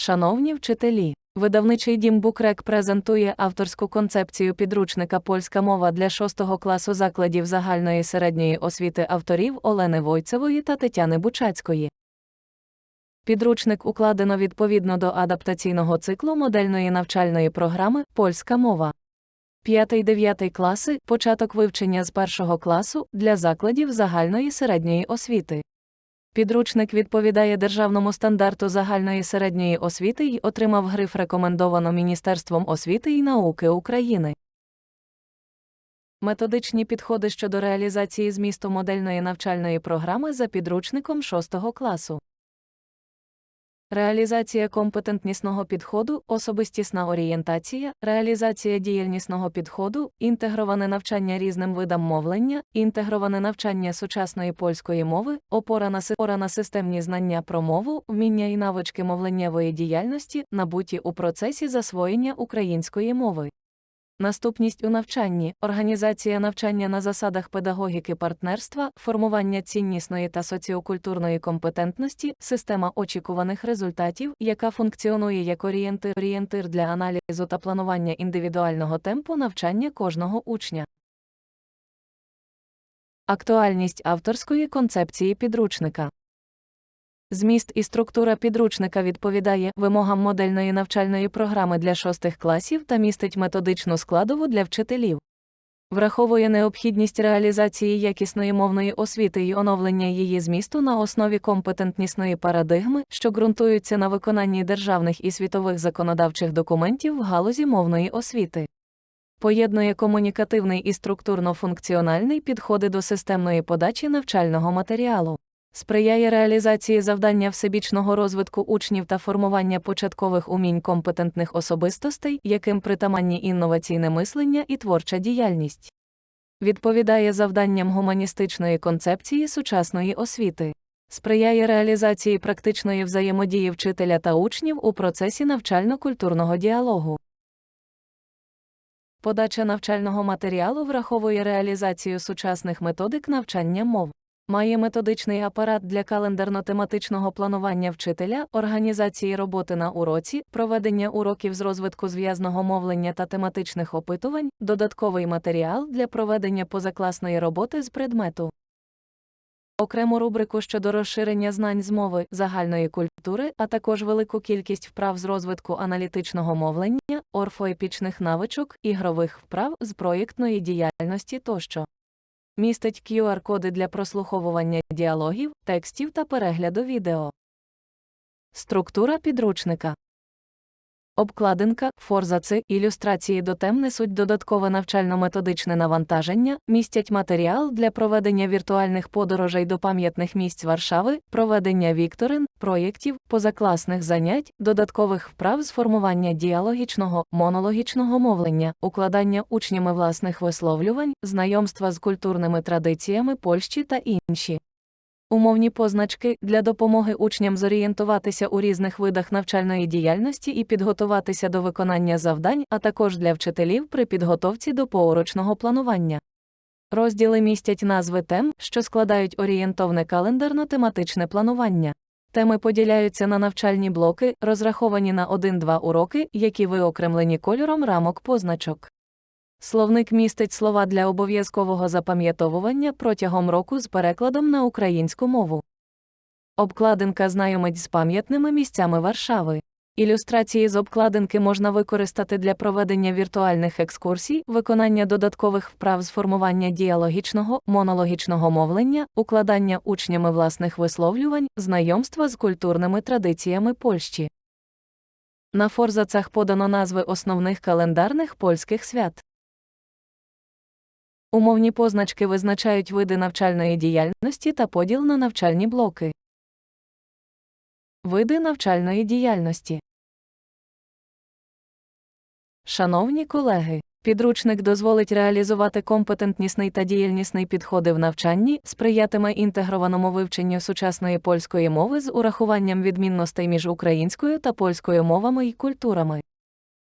Шановні вчителі, видавничий дім Букрек презентує авторську концепцію підручника Польська мова для 6 класу закладів загальної середньої освіти авторів Олени Войцевої та Тетяни Бучацької. Підручник укладено відповідно до адаптаційного циклу модельної навчальної програми Польська мова. 5-9 класи початок вивчення з першого класу для закладів загальної середньої освіти. Підручник відповідає державному стандарту загальної середньої освіти і отримав гриф рекомендовано Міністерством освіти і науки України. Методичні підходи щодо реалізації змісту модельної навчальної програми за підручником 6 класу. Реалізація компетентнісного підходу, особистісна орієнтація, реалізація діяльнісного підходу, інтегроване навчання різним видам мовлення, інтегроване навчання сучасної польської мови, опора на, опора на системні знання про мову, вміння і навички мовленнєвої діяльності, набуті у процесі засвоєння української мови. Наступність у навчанні, організація навчання на засадах педагогіки партнерства, формування ціннісної та соціокультурної компетентності, система очікуваних результатів, яка функціонує як орієнтир, орієнтир для аналізу та планування індивідуального темпу навчання кожного учня. Актуальність авторської концепції підручника. Зміст і структура підручника відповідає вимогам модельної навчальної програми для шостих класів та містить методичну складову для вчителів. Враховує необхідність реалізації якісної мовної освіти і оновлення її змісту на основі компетентнісної парадигми, що ґрунтуються на виконанні державних і світових законодавчих документів в галузі мовної освіти. Поєднує комунікативний і структурно-функціональний підходи до системної подачі навчального матеріалу сприяє реалізації завдання всебічного розвитку учнів та формування початкових умінь компетентних особистостей, яким притаманні інноваційне мислення і творча діяльність. Відповідає завданням гуманістичної концепції сучасної освіти. Сприяє реалізації практичної взаємодії вчителя та учнів у процесі навчально-культурного діалогу. Подача навчального матеріалу враховує реалізацію сучасних методик навчання мов. Має методичний апарат для календарно-тематичного планування вчителя, організації роботи на уроці, проведення уроків з розвитку зв'язного мовлення та тематичних опитувань, додатковий матеріал для проведення позакласної роботи з предмету. Окрему рубрику щодо розширення знань з мови загальної культури, а також велику кількість вправ з розвитку аналітичного мовлення, орфоепічних навичок, ігрових вправ з проєктної діяльності тощо містить QR-коди для прослуховування діалогів, текстів та перегляду відео. Структура підручника. Обкладинка, форзаци, ілюстрації до тем несуть додаткове навчально-методичне навантаження, містять матеріал для проведення віртуальних подорожей до пам'ятних місць Варшави, проведення вікторин, проєктів, позакласних занять, додаткових вправ з формування діалогічного, монологічного мовлення, укладання учнями власних висловлювань, знайомства з культурними традиціями Польщі та інші. Умовні позначки для допомоги учням зорієнтуватися у різних видах навчальної діяльності і підготуватися до виконання завдань, а також для вчителів при підготовці до поурочного планування. Розділи містять назви тем, що складають орієнтовне календарно-тематичне планування. Теми поділяються на навчальні блоки, розраховані на 1-2 уроки, які виокремлені кольором рамок позначок. Словник містить слова для обов'язкового запам'ятовування протягом року з перекладом на українську мову. Обкладинка знайомить з пам'ятними місцями Варшави. Ілюстрації з обкладинки можна використати для проведення віртуальних екскурсій, виконання додаткових вправ з формування діалогічного, монологічного мовлення, укладання учнями власних висловлювань, знайомства з культурними традиціями Польщі. На форзацах подано назви основних календарних польських свят. Умовні позначки визначають види навчальної діяльності та поділ на навчальні блоки. Види навчальної діяльності. Шановні колеги, підручник дозволить реалізувати компетентнісний та діяльнісний підходи в навчанні, сприятиме інтегрованому вивченню сучасної польської мови з урахуванням відмінностей між українською та польською мовами і культурами.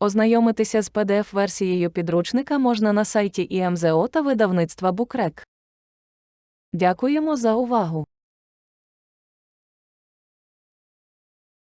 Ознайомитися з PDF-версією підручника можна на сайті ІМЗО та видавництва Букрек. Дякуємо за увагу!